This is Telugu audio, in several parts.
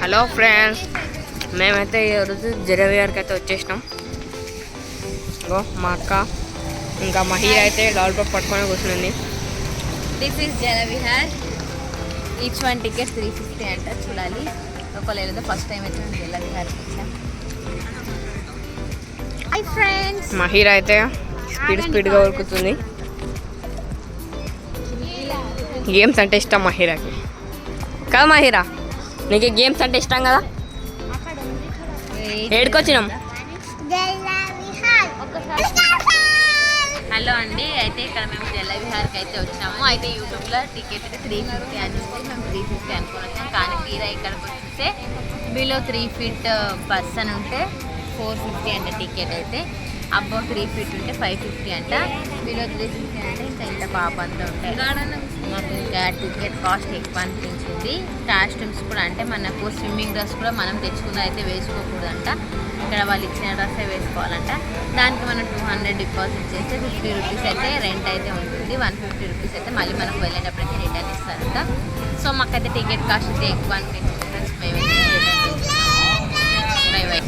హలో ఫ్రెండ్స్ మేమైతే ఈరోజు జరవిఆర్కి అయితే వచ్చేసినాం. ఇగో మా అక్క ఇంకా మా హీరో అయితే లాలిపాప్ పట్టుకొని కూర్చుంది this is Jala Vihar each one ticket three fifty అంట చూడాలి. ఒకవేళ ఏదో ఫస్ట్ టైం అయితే మేము జల విహార్కి వచ్చాం. హై ఫ్రెండ్స్ మా హీరో అయితే స్పీడ్ స్పీడ్గా ఉరుకుతుంది. గేమ్స్ అంటే ఇష్టం మా హీరాకి. కదా మా హీరా. నీకు గేమ్స్ అంటే ఇష్టం కదా? ఏడుకొచ్చినాం. హలో అండి అయితే ఇక్కడ మేము జల్ల విహార్కి అయితే వచ్చాము. అయితే యూట్యూబ్లో టికెట్ అయితే త్రీ ఫిఫ్టీ అని చెప్పి మేము త్రీ ఫిఫ్టీ అనుకుని వచ్చాము కానీ తీరా ఇక్కడికి వస్తే బిలో త్రీ ఫీట్ పర్సన్ ఉంటే ఫోర్ ఫిఫ్టీ అంట టికెట్ అయితే. అబ్బో త్రీ ఫీట్ ఉంటే ఫైవ్ ఫిఫ్టీ అంట. బిలో త్రీ ఫిఫ్టీ అంటే ఇంత ఇంత పాప అంతా ఉంటాయి మాకు ఇంకా టికెట్ కాస్ట్ ఎక్కువ అనిపించింది. కాస్ట్యూమ్స్ కూడా అంటే మనకు స్విమ్మింగ్ డ్రెస్ కూడా మనం తెచ్చుకున్న అయితే వేసుకోకూడదంట. ఇక్కడ వాళ్ళు ఇచ్చిన డ్రెస్సే వేసుకోవాలంట. దానికి మనం టూ హండ్రెడ్ డిపాజిట్ చేస్తే ఫిఫ్టీ రూపీస్ అయితే రెంట్ అయితే ఉంటుంది. వన్ ఫిఫ్టీ రూపీస్ అయితే మళ్ళీ మనకు వెళ్ళేటప్పుడైతే రిటర్న్ ఇస్తారంట. సో మాకైతే టికెట్ కాస్ట్ అయితే ఎక్కువ అనిపించింది. ఫ్రెండ్స్ మేమైతే రిటర్న్ బై బై.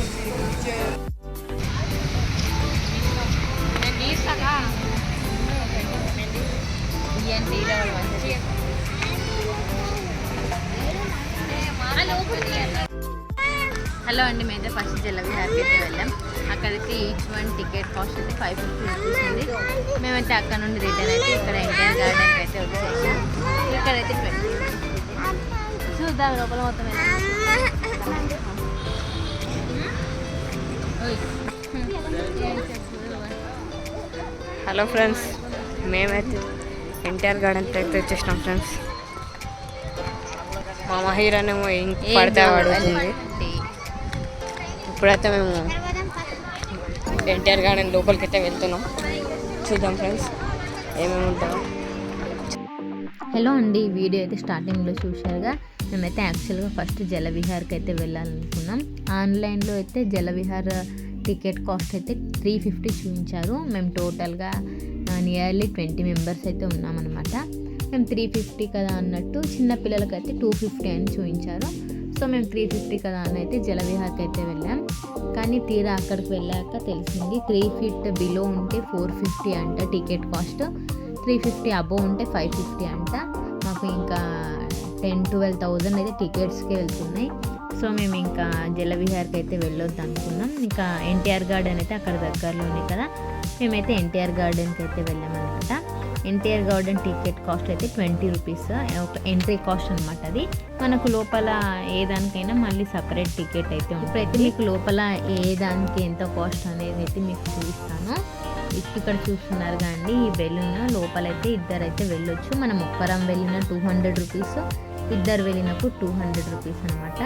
హలో అండి మేమైతే ఫస్ట్ జలవి హ్యాపీ వెళ్ళాం. అక్కడైతే ఈచ్ వన్ టికెట్ కాస్ట్ అయితే ఫైవ్ ఫిఫ్టీ రూపీస్ ఉంది. మేమైతే అక్కడ నుండి రిటర్న్ అయితే ఇక్కడ ఇండియన్ గార్డెన్కి అయితే వచ్చేసాం. ఇక్కడైతే ట్వంటీ చూద్దాం లోపల మొత్తం హలో ఫ్రెండ్స్ మేమైతే ఎన్టీఆర్ గార్డెన్ అయితే వచ్చేసినాం ఫ్రెండ్స్. మా మహీరానేమో పడితే పడుతుంది ఇప్పుడైతే మేము ఎన్టీఆర్ గార్డెన్ లోపలికి అయితే వెళ్తున్నాం. చూద్దాం ఫ్రెండ్స్ ఏమేమి ఉంటుందో హలో అండి ఈ వీడియో అయితే స్టార్టింగ్లో చూశారుగా. మేమైతే యాక్చువల్గా ఫస్ట్ జలవిహార్కి అయితే వెళ్ళాలనుకున్నాం. ఆన్లైన్లో అయితే జలవిహార్ టికెట్ కాస్ట్ అయితే త్రీ ఫిఫ్టీ చూపించారు. మేము టోటల్గా నియర్లీ ట్వంటీ మెంబర్స్ అయితే ఉన్నామన్నమాట. మేము త్రీ ఫిఫ్టీ కదా అన్నట్టు చిన్న పిల్లలకైతే టూ ఫిఫ్టీ అని చూపించారు. సో మేము త్రీ ఫిఫ్టీ కదా అని అయితే జలవిహార్కి అయితే వెళ్ళాం. కానీ తీరా అక్కడికి వెళ్ళాక తెలిసింది త్రీ ఫీట్ బిలో ఉంటే ఫోర్ ఫిఫ్టీ అంట ticket cost. Three fifty above ఉంటే ఫైవ్ ఫిఫ్టీ అంట. మాకు ఇంకా టెన్ ట్వెల్వ్ థౌజండ్ అయితే టికెట్స్కి వెళ్తున్నాయి. సో మేము ఇంకా జలవిహార్కి అయితే వెళ్ళొద్దు అనుకున్నాం ఇంకా ఎన్టీఆర్ గార్డెన్ అయితే అక్కడ దగ్గరలోనే కదా. మేమైతే ఎన్టీఆర్ గార్డెన్కి అయితే వెళ్ళామన్నమాట ఎన్టీఆర్ గార్డెన్ టికెట్ కాస్ట్ అయితే ట్వంటీ రూపీస్. ఒక ఎంట్రీ కాస్ట్ అనమాట అది. మనకు లోపల ఏ దానికైనా మళ్ళీ సపరేట్ టికెట్ అయితే ఉంటుంది. అయితే మీకు లోపల ఏ దానికి ఎంత కాస్ట్ అనేది అయితే మీకు చూపిస్తాను. ఇక్కడ చూస్తున్నారు కానీ ఈ బెలూన్. లోపలైతే ఇద్దరైతే వెళ్ళొచ్చు. మనం ఒక్కరం వెళ్ళిన టూ హండ్రెడ్ రూపీస్. ఇద్దరు వెళ్ళినప్పుడు టూ హండ్రెడ్ రూపీస్ అనమాట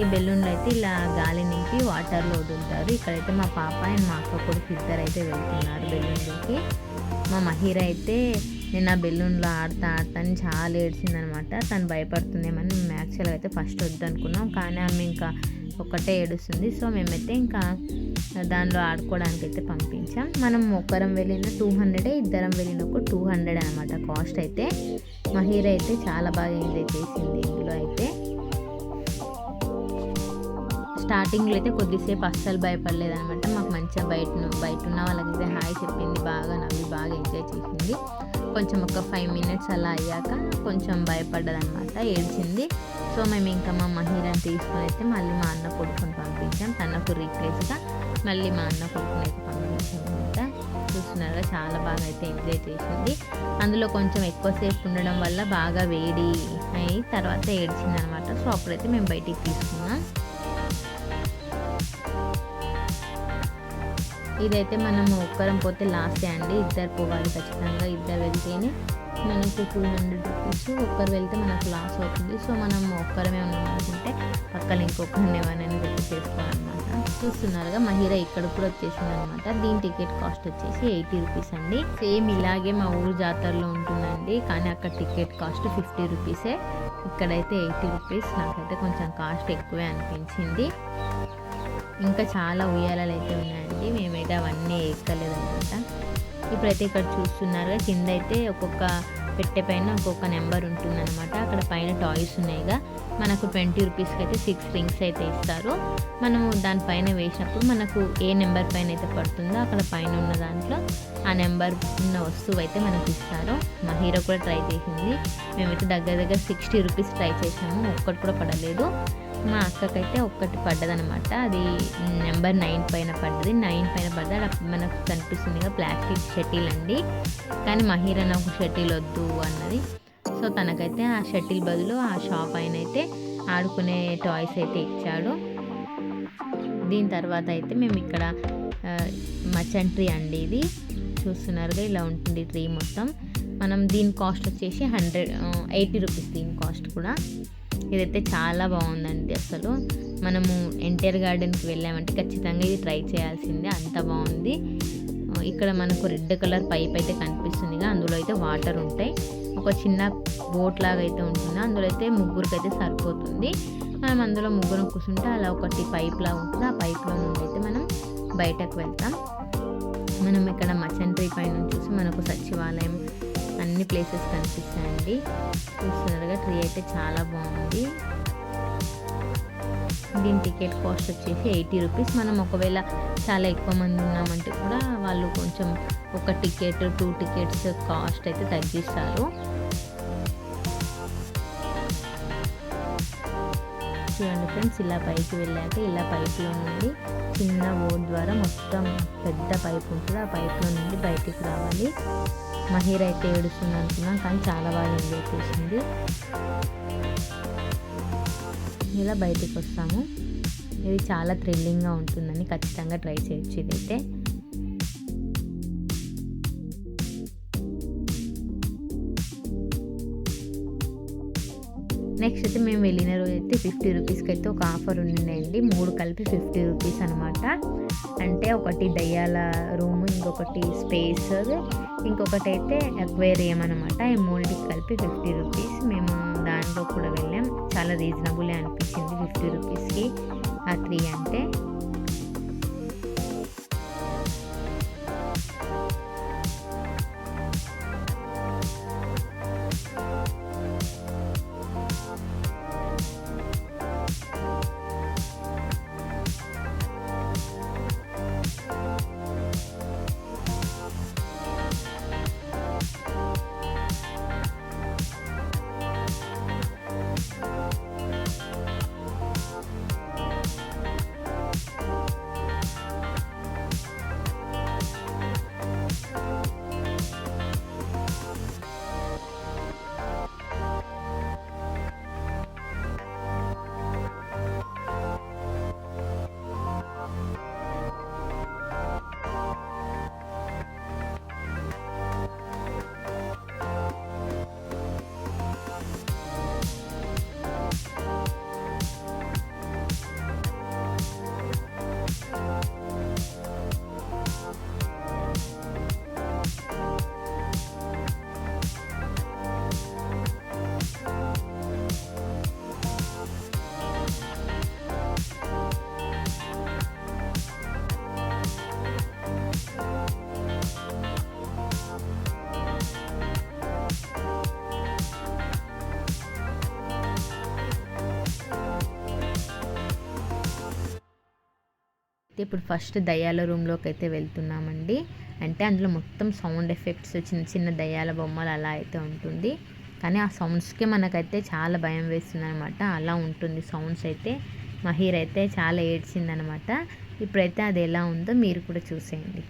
ఈ బెలూన్లు అయితే ఇలా గాలి నింపి వాటర్లో వదులుతారు. ఇక్కడైతే మా పాప అండ్ మా అక్క కొడుకు ఇద్దరు అయితే వెళ్తున్నారు బెలూన్లోకి. మా మహిర అయితే నేను ఆ బెలూన్లో ఆడతా ఆడతా అని చాలా ఏడ్చిందనమాట తను భయపడుతుందేమని మేము యాక్చువల్గా అయితే ఫస్ట్ వద్దనుకున్నాం. కానీ ఆమె ఇంకా ఒక్కటే ఏడుస్తుంది. సో మేమైతే ఇంకా దానిలో ఆడుకోవడానికి అయితే పంపించాం. మనం ఒక్కరం వెళ్ళిన టూ హండ్రెడే ఇద్దరం వెళ్ళిన ఒక టూ హండ్రెడ్ అనమాట కాస్ట్ అయితే. మహీర్ అయితే చాలా బాగా ఎంజాయ్ చేసింది ఇందులో అయితే. స్టార్టింగ్లో అయితే కొద్దిసేపు అస్సలు భయపడలేదు అనమాట మాకు మంచిగా బయట బయట ఉన్న వాళ్ళకైతే హాయ్ చెప్పింది బాగా నవ్వి బాగా ఎంజాయ్ చేసింది. కొంచెం ఒక ఫైవ్ మినిట్స్ అలా అయ్యాక కొంచెం భయపడ్డదనమాట ఏడ్చింది. సో మేము ఇంకా మా మహిళని తీసుకొని అయితే మళ్ళీ మా అన్న కొడుకుని పంపించాం. తనకు రీప్లేస్గా మళ్ళీ మా అన్న కొడుకుని అయితే పంపించాం అనమాట చూస్తున్నారుగా చాలా బాగా అయితే ఎంజాయ్ చేసింది. అందులో కొంచెం ఎక్కువసేపు ఉండడం వల్ల బాగా వేడి అయి తర్వాత ఏడ్చింది అనమాట సో అప్పుడైతే మేము బయటికి తీసుకున్నాం. ఇదైతే మనం ఒక్కరం పోతే లాస్టే అండి. ఇద్దరు పోవాలి ఖచ్చితంగా. ఇద్దరు వెళ్తేనే మనకు టూ హండ్రెడ్ రూపీస్ ఒక్కరు వెళ్తే మనకు లాస్ అవుతుంది. సో మనం ఒక్కరమే ఉన్నాం అనుకుంటే పక్కన ఇంకొకరిని ఎవరైనా బుక్ చూస్తున్నారుగా మహిర ఇక్కడ కూడా వచ్చేసింది అనమాట దీని టికెట్ కాస్ట్ వచ్చేసి ఎయిటీ రూపీస్ అండి. సేమ్ ఇలాగే మా ఊరు జాతరలో ఉంటుందండి కానీ అక్కడ టికెట్ కాస్ట్ ఫిఫ్టీ రూపీసే. ఇక్కడైతే ఎయిటీ రూపీస్. నాకైతే కొంచెం కాస్ట్ ఎక్కువే అనిపించింది. ఇంకా చాలా ఉయ్యాలలు అయితే ఉన్నాయండి. మేమైతే అవన్నీ ఎక్కలేదన్నమాట. ఇప్పుడైతే ఇక్కడ చూస్తున్నారుగా కింద అయితే ఒక్కొక్క పెట్టె పైన ఒక్కొక్క నెంబర్ ఉంటుందన్నమాట. అక్కడ పైన టాయ్స్ ఉన్నాయిగా. మనకు ట్వంటీ రూపీస్కి అయితే సిక్స్ రింగ్స్ అయితే ఇస్తారు. మనము దానిపైన వేసినప్పుడు మనకు ఏ నెంబర్ పైన అయితే పడుతుందో అక్కడ పైన ఉన్న దాంట్లో ఆ నెంబర్ ఉన్న వస్తువు అయితే మనకు ఇస్తారు. మా హీరో కూడా ట్రై చేసింది. మేమైతే దగ్గర దగ్గర సిక్స్టీ రూపీస్ ట్రై చేసాము. ఒక్కటి కూడా పడలేదు. మా అక్కకైతే ఒక్కటి పడ్డదనమాట అది నెంబర్ నైన్ పైన పడ్డది. నైన్ పైన పడ్డది అక్కడ మనకు కనిపిస్తుంది ప్లాస్టిక్ షటిల్ అండి కానీ మహీరా నాకు షటిల్ వద్దు అన్నది. సో తనకైతే ఆ షటిల్ బదులు ఆ షాప్ ఆయన అయితే ఆడుకునే టాయ్స్ అయితే ఇచ్చాడు. దీని తర్వాత అయితే మేము ఇక్కడ మచన్ ట్రీ అండి ఇది. చూస్తున్నారుగా ఇలా ఉంటుంది ట్రీ మొత్తం. మనం దీని కాస్ట్ వచ్చేసి హండ్రెడ్ ఎయిటీ రూపీస్ దీని కాస్ట్ కూడా. ఇదైతే చాలా బాగుందండి అసలు. మనము ఎన్టీఆర్ గార్డెన్కి వెళ్ళామంటే ఖచ్చితంగా ఇది ట్రై చేయాల్సిందే అంత బాగుంది. ఇక్కడ మనకు రెడ్ కలర్ పైప్ అయితే కనిపిస్తుందిగా అందులో అయితే వాటర్ ఉంటాయి. ఒక చిన్న బోట్ లాగా అయితే ఉంటుంది. అందులో అయితే ముగ్గురికి అయితే సరిపోతుంది. మనం అందులో ముగ్గురు కూర్చుంటే అలా ఒకటి పైప్ లాగా ఉంటుంది. ఆ పైప్లో నుండి అయితే మనం బయటకు వెళ్తాం. మనం ఇక్కడ మచన్ ట్రీ పైన చూసి మనకు సచివాలయం అన్ని ప్లేసెస్ కనిపిస్తాయండి. చూస్తున్నారుగా ట్రీ అయితే చాలా బాగుంది. దీని టికెట్ కాస్ట్ వచ్చేసి ఎయిటీ రూపీస్ మనం ఒకవేళ చాలా ఎక్కువ మంది ఉన్నామంటే కూడా వాళ్ళు కొంచెం ఒక టికెట్ టూ టికెట్స్ కాస్ట్ అయితే తగ్గిస్తారు. చూడండి ఫ్రెండ్స్ ఇలా పైకి వెళ్ళాక ఇలా పైప్లో నుండి చిన్న ఓట్ ద్వారా మొత్తం పెద్ద పైప్ ఉంటుంది. ఆ పైప్లో నుండి బయటికి రావాలి. మహీర్ అయితే ఏడుస్తుంది అనుకున్నాం కానీ చాలా బాగా ఎంజాయ్ చేసింది. ఇలా బయటికి వస్తాము. ఇది చాలా థ్రిల్లింగ్గా ఉంటుందని ఖచ్చితంగా ట్రై చేయొచ్చు ఇదైతే. నెక్స్ట్ అయితే మేము వెళ్ళిన రోజు అయితే ఫిఫ్టీ రూపీస్కి అయితే ఒక ఆఫర్ ఉండిందండి. మూడు కలిపి ఫిఫ్టీ రూపీస్ అనమాట అంటే ఒకటి దయ్యాల రూమ్ ఇంకొకటి స్పేస్ ఇంకొకటి అయితే అక్వేరియం అనమాట ఈ మూడింటికి కలిపి ఫిఫ్టీ రూపీస్ మేము దాంట్లో కూడా వెళ్ళాం. చాలా రీజనబుల్ అనిపించింది ఫిఫ్టీ రూపీస్కి ఆ త్రీ అంటే ఇప్పుడు ఫస్ట్ దయ్యాల రూమ్లోకి అయితే వెళ్తున్నామండి. అంటే అందులో మొత్తం సౌండ్ ఎఫెక్ట్స్ చిన్న చిన్న దయ్యాల బొమ్మలు అలా అయితే ఉంటుంది. కానీ ఆ సౌండ్స్కే మనకైతే చాలా భయం వేస్తుంది అనమాట అలా ఉంటుంది సౌండ్స్ అయితే. మహీర్ అయితే చాలా ఏడ్చిందనమాట ఇప్పుడైతే అది ఎలా ఉందో మీరు కూడా చూసేయండి.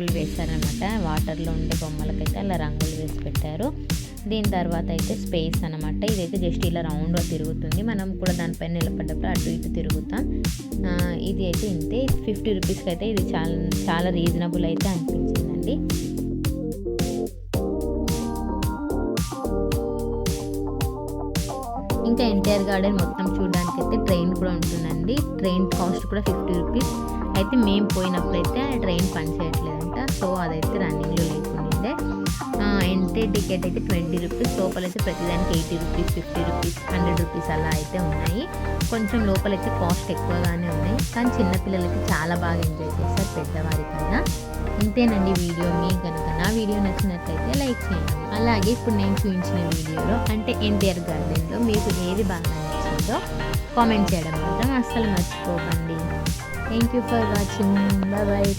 రంగులు వేశారనమాట. వాటర్లో ఉండే బొమ్మలకైతే అలా రంగులు వేసి పెట్టారు. దీని తర్వాత అయితే స్పేస్ అనమాట. ఇదైతే జస్ట్ ఇలా రౌండ్గా తిరుగుతుంది. మనం కూడా దానిపైన నిలబడ్డప్పుడు అటు ఇటు తిరుగుతాం. ఇది అయితే ఇంతే. ఫిఫ్టీ రూపీస్కి అయితే ఇది చాలా చాలా రీజనబుల్ అయితే అనిపించిందండి. ఇంకా ఎన్టీఆర్ గార్డెన్ మొత్తం చూడడానికి అయితే ట్రైన్ కూడా ఉంటుందండి. ట్రైన్ కాస్ట్ కూడా ఫిఫ్టీ రూపీస్. అయితే మేము పోయినప్పుడు అయితే ట్రైన్ పనిచేయట్లేదు. సో అదైతే రన్నింగ్లో లేకుండే ఎంట్రీ టికెట్ అయితే ట్వంటీ రూపీస్ లోపలైతే ప్రతిదానికి eighty rupees fifty rupees hundred rupees అలా అయితే ఉన్నాయి. కొంచెం లోపలైతే కాస్ట్ ఎక్కువగానే ఉన్నాయి. కానీ చిన్నపిల్లలకి చాలా బాగా ఎంజాయ్ చేస్తారు పెద్దవారి కన్నా. ఇంతేనండి వీడియో. మీకు కనుక నా వీడియో నచ్చినట్లయితే లైక్ చేయండి. అలాగే ఇప్పుడు నేను చూపించిన వీడియోలో అంటే ఎన్టీఆర్ గార్డెన్లో మీకు ఏది బాగా నచ్చిందో కామెంట్ చేయడం మాత్రం అస్సలు మర్చిపోకండి. Thank you for watching bye